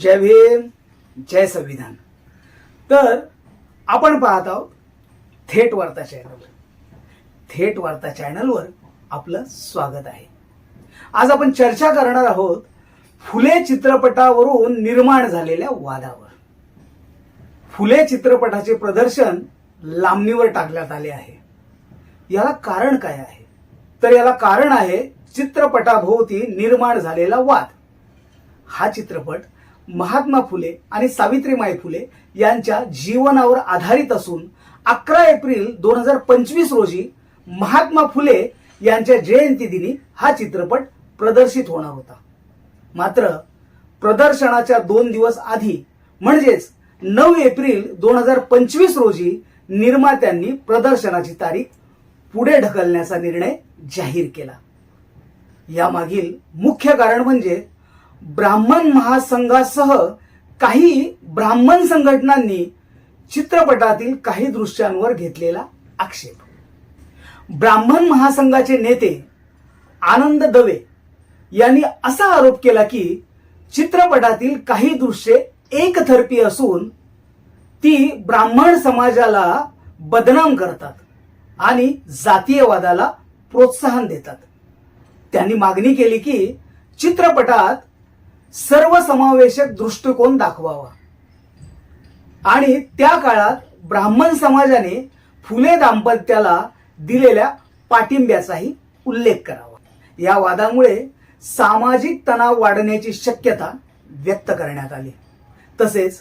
जय भीम जय संविधान. तर आपण पाहत आहोत थेट वार्ता चॅनल थेट वार्ता चॅनलवर आपलं स्वागत आहे. आज आपण चर्चा करणार आहोत फुले चित्रपटावरून निर्माण झालेल्या वादावर. फुले चित्रपटाचे प्रदर्शन लांबणीवर टाकण्यात आले आहे. याला कारण काय आहे? तर याला कारण आहे चित्रपटाभोवती निर्माण झालेला वाद. हा चित्रपट महात्मा फुले आणि सावित्रीमाई फुले यांच्या जीवनावर आधारित असून अकरा एप्रिल दोन हजार पंचवीस रोजी महात्मा फुले यांच्या जयंती दिनी हा चित्रपट प्रदर्शित होणार होता. मात्र प्रदर्शनाच्या दोन दिवस आधी म्हणजेच नऊ एप्रिल दोन हजार पंचवीस रोजी निर्मात्यांनी प्रदर्शनाची तारीख पुढे ढकलण्याचा निर्णय जाहीर केला. यामागील मुख्य कारण म्हणजे ब्राह्मण महासंघासह काही ब्राह्मण संघटनांनी चित्रपटातील काही दृश्यांवर घेतलेला आक्षेप. ब्राह्मण महासंघाचे नेते आनंद दवे यांनी असा आरोप केला की चित्रपटातील काही दृश्ये एकतर्फी असून ती ब्राह्मण समाजाला बदनाम करतात आणि जातीयवादाला प्रोत्साहन देतात. त्यांनी मागणी केली की चित्रपटात सर्वसमावेशक दृष्टिकोन दाखवावा. आणि त्या काळात ब्राह्मण समाजाने फुले दाम्पत्याला दिलेल्या पाठिंब्याचाही उल्लेख करावा. या वादामुळे सामाजिक तणाव वाढण्याची शक्यता व्यक्त करण्यात आली. तसेच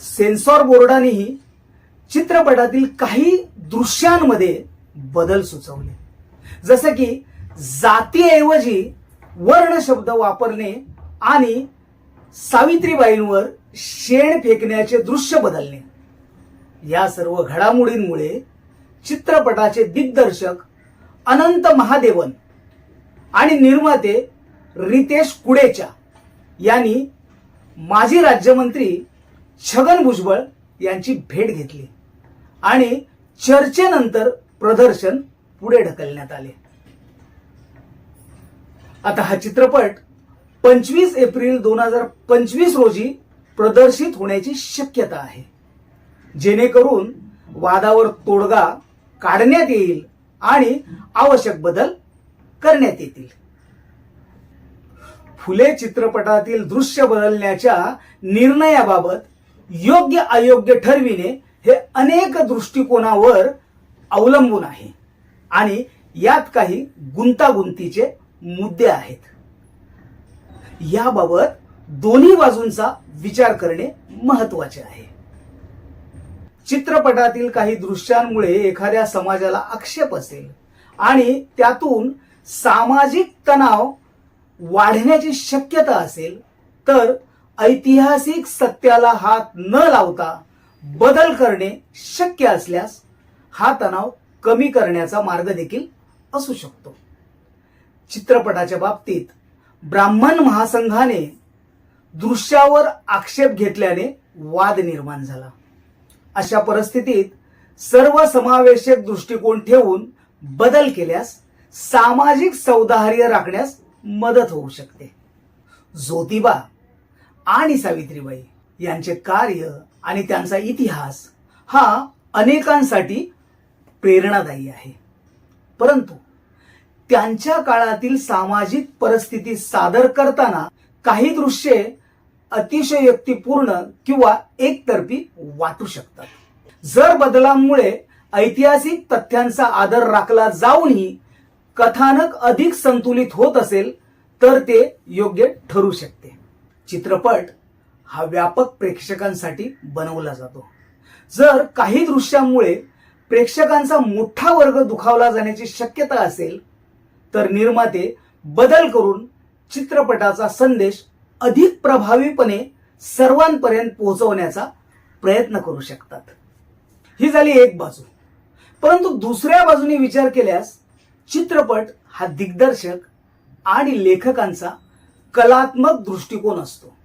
सेन्सॉर बोर्डानेही चित्रपटातील काही दृश्यांमध्ये बदल सुचवले. जसे की जातीऐवजी वर्ण शब्द वापरणे आणि सावित्रीबाईंवर शेण फेकण्याचे दृश्य बदलणे. या सर्व घडामोडींमुळे चित्रपटाचे दिग्दर्शक अनंत महादेवन आणि निर्माते रितेश कुडेचा यांनी माजी राज्यमंत्री छगन भुजबळ यांची भेट घेतली आणि चर्चेनंतर प्रदर्शन पुढे ढकलण्यात आले. आता हा चित्रपट पंचवीस एप्रिल दोन हजार पंचवीस रोजी प्रदर्शित होण्याची शक्यता आहे. जेणेकरून वादावर तोडगा काढण्यात येईल आणि आवश्यक बदल करण्यात येतील. फुले चित्रपटातील दृश्य बदलण्याच्या निर्णयाबाबत योग्य अयोग्य ठरविणे हे अनेक दृष्टिकोनावर अवलंबून आहे आणि यात काही गुंतागुंतीचे मुद्दे आहेत. याबाबत दोन्ही बाजूंचा विचार करणे महत्त्वाचे आहे. चित्रपटातील काही दृश्यांमुळे एखाद्या समाजाला आक्षेप असेल आणि त्यातून सामाजिक तणाव वाढण्याची शक्यता असेल तर ऐतिहासिक सत्याला हात न लावता बदल करणे शक्य असल्यास हा तणाव कमी करण्याचा मार्ग देखील असू शकतो. चित्रपटाच्या बाबतीत ब्राह्मण महासंघाने दृश्यावर आक्षेप घेतल्याने वाद निर्माण झाला. अशा परिस्थितीत सर्व समावेशक दृष्टिकोन ठेवून बदल केल्यास सामाजिक सौदाहार्य राखण्यास मदत होऊ शकते. ज्योतिबा आणि सावित्रीबाई यांचे कार्य आणि त्यांचा इतिहास हा अनेकांसाठी प्रेरणादायी आहे. परंतु त्यांच्या काळातील सामाजिक परिस्थिती सादर करताना काही दृश्ये अतिशयोक्तीपूर्ण किंवा एकतर्फी वाटू शकतात. जर बदलांमुळे ऐतिहासिक तथ्यांचा आदर राखला जाऊनही कथानक अधिक संतुलित होत असेल तर ते योग्य ठरू शकते. चित्रपट हा व्यापक प्रेक्षकांसाठी बनवला जातो. जर काही दृश्यांमुळे प्रेक्षकांचा मोठा वर्ग दुखावला जाण्याची शक्यता असेल तर निर्माते बदल करून चित्रपटाचा संदेश अधिक प्रभावीपणे सर्वांपर्यंत पोहोचवण्याचा प्रयत्न करू शकतात. ही झाली एक बाजू. परंतु दुसऱ्या बाजूने विचार केल्यास चित्रपट हा दिग्दर्शक आणि लेखकांचा कलात्मक दृष्टिकोन असतो.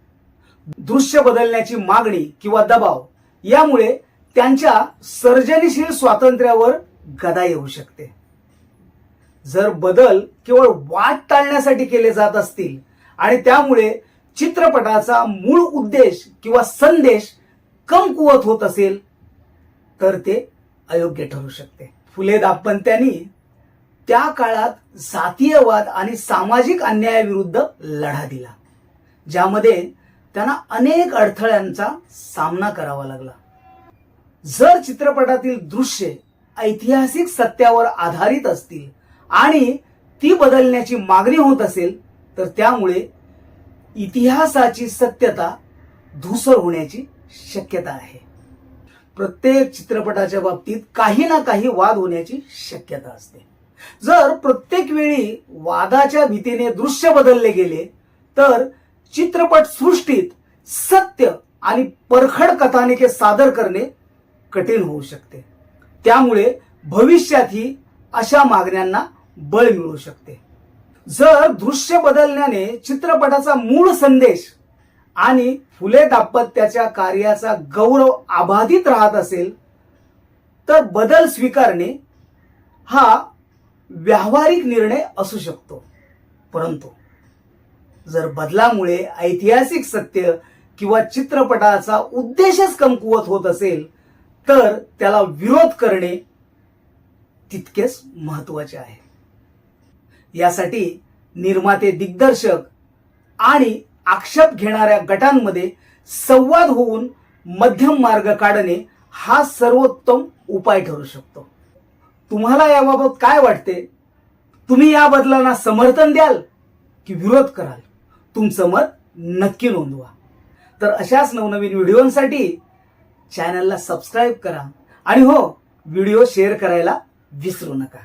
दृश्य बदलण्याची मागणी किंवा दबाव यामुळे त्यांच्या सर्जनशील स्वातंत्र्यावर गदा येऊ शकते. जर बदल केवळ वाट टाळण्यासाठी केले जात असतील आणि त्यामुळे चित्रपटाचा मूळ उद्देश किंवा संदेश कमकुवत होत असेल तर ते अयोग्य ठरू शकते. फुले दाम्पत्यांनी त्या काळात जातीयवाद आणि सामाजिक अन्यायाविरुद्ध लढा दिला ज्यामध्ये त्यांना अनेक अडथळ्यांचा सामना करावा लागला. जर चित्रपटातील दृश्ये ऐतिहासिक सत्यावर आधारित असतील आणि ती बदलण्याची मागणी होत असेल तर त्यामुळे इतिहासाची सत्यता धूसर होण्याची शक्यता आहे. प्रत्येक चित्रपटाच्या बाबतीत काही ना काही वाद होण्याची शक्यता असते. जर प्रत्येक वेळी वादाच्या भीतीने दृश्य बदलले गेले तर चित्रपट सृष्टीत सत्य आणि परखड कथानिके सादर करणे कठीण होऊ शकते. त्यामुळे भविष्यातही अशा मागण्यांना बळ मिळू शकते. जर दृश्य बदलण्याने चित्रपटाचा मूळ संदेश आणि फुले दाम्पत्याच्या कार्याचा गौरव अबाधित राहत असेल तर बदल स्वीकारणे हा व्यावहारिक निर्णय असू शकतो. परंतु जर बदलामुळे ऐतिहासिक सत्य किंवा चित्रपटाचा उद्देशच कमकुवत होत असेल तर त्याला विरोध करणे तितकेच महत्त्वाचे आहे. यासाठी निर्माते दिग्दर्शक आणि आक्षेप घेणाऱ्या गटांमध्ये संवाद होऊन मध्यम मार्ग काढणे हा सर्वोत्तम उपाय ठरू शकतो. तुम्हाला याबाबत काय वाटते? तुम्ही या बदलांना समर्थन द्याल की विरोध कराल? तुमचं मत नक्की नोंदवा. तर अशाच नवनवीन व्हिडिओंसाठी चॅनलला सबस्क्राईब करा. आणि हो व्हिडिओ शेअर करायला विसरू नका.